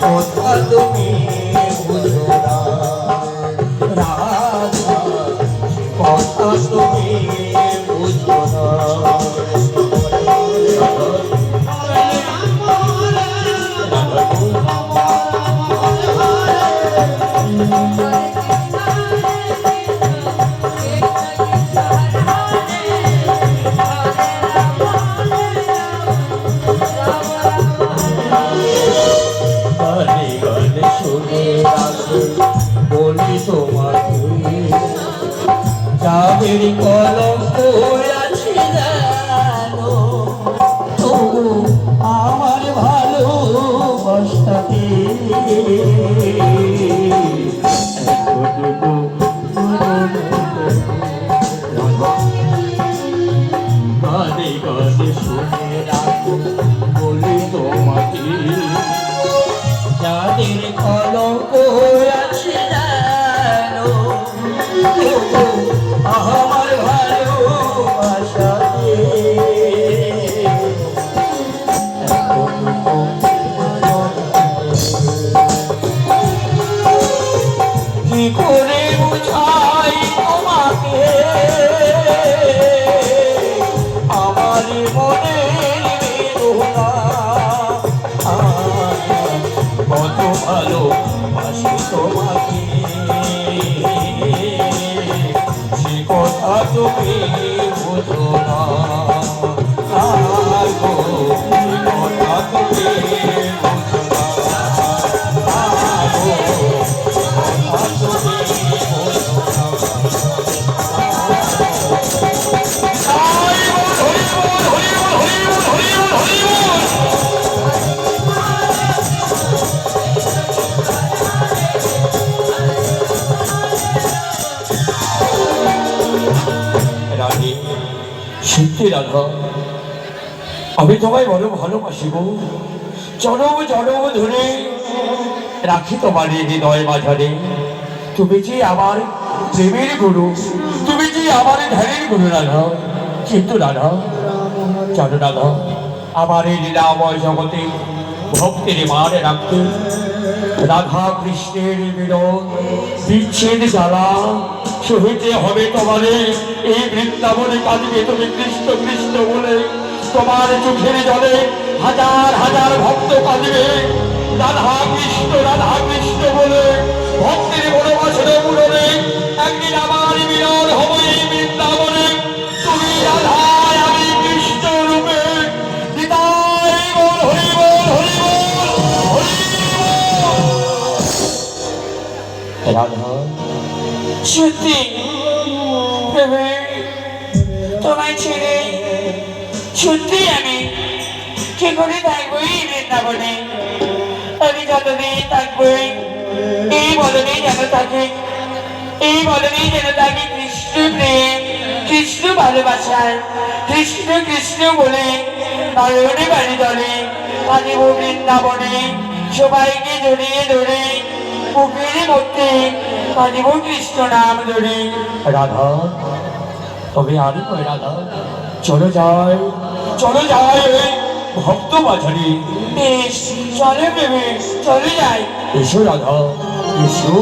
কথা তুমি। গানে গানে শুনে রাখো বলি আছে তবু আমার ভালোবাসাতে যাদের কলঙ্ক কত ভালো বাসি তোমাকে। সে কথা তুমি বোঝো না। সত্যি রাধা, আমি তোমায় বড় ভালোবাসি গো। জনম জনম ধরে, রাখি তোমার হৃদয় মাঝারে। তুমি যে আমার প্রেমের গুরু, তুমি যে আমার ধ্যানের গুরু রাধা, কিন্তু রাধা, জানো রাধা, আমার এই লীলাময় জগতে ভক্তের মানে রাখতে রাধা কৃষ্ণের বিরোধ বিচ্ছেদ জ্বালা সহিতে হবে তোমারে। এই বৃন্দাবনে কাঁদবে তুমি কৃষ্ণ কৃষ্ণ বলে। তোমার চোখের জলে হাজার হাজার ভক্ত কাঁদবে। রাধা কৃষ্ণ রাধা কৃষ্ণ বলে। ভক্তির বনবাসের মূলনে একদিন আমার মিলন হবে এই বৃন্দাবনে। তুমি রাধা আমি কৃষ্ণ রূপে রাধা সত্যি? ভেবে তোমায় ছেড়ে সত্যি আমি কি করে থাকব এই বৃন্দাবনে? আমি যতদিন থাকব, এই বদনেই যেন থাকে, এই বদনেই যেন থাকে কৃষ্ণ প্রেম, কৃষ্ণ ভালোবাসায় কৃষ্ণ কৃষ্ণ বলে নয়নে বাড়ি দলে কাঁদিব বৃন্দাবনে সবাইকে জড়িয়ে ধরে বুকের মধ্যে কাঁদিব কৃষ্ণ নাম ধরে। রাধা, তবে আর নয় রাধা, চলো যাই চলো যাই ভক্ত বাজারে বেশ, চলে বেবে চলে যাই। এসো রাধা, এসো।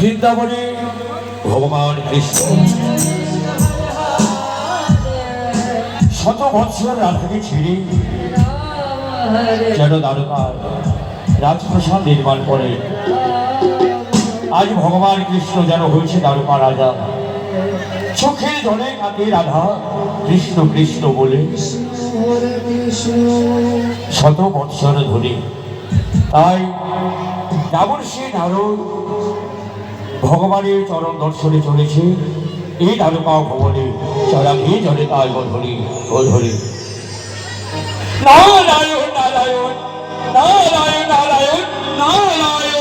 বৃন্দাবনে ভগবান কৃষ্ণ। শত বৎসর রাধাকে ছেড়ে যেন দ্বারকার রাজপ্রসাদ নির্মাণ করে, আজ ভগবান কৃষ্ণ যেন হয়েছে দ্বারকা রাজা। চোখের জলে কাঁদে রাধা কৃষ্ণ কৃষ্ণ বলে। শত বৎসর ধরে তাই যেমন সে নারদ ভগবানের চরণ দর্শনে চলেছে। এই দ্বারকা ভগবানের চড়া গিয়ে জলে তাই গধরি নারায়ণ নারায়ণ নারায়ণ নারায়ণ নারায়ণ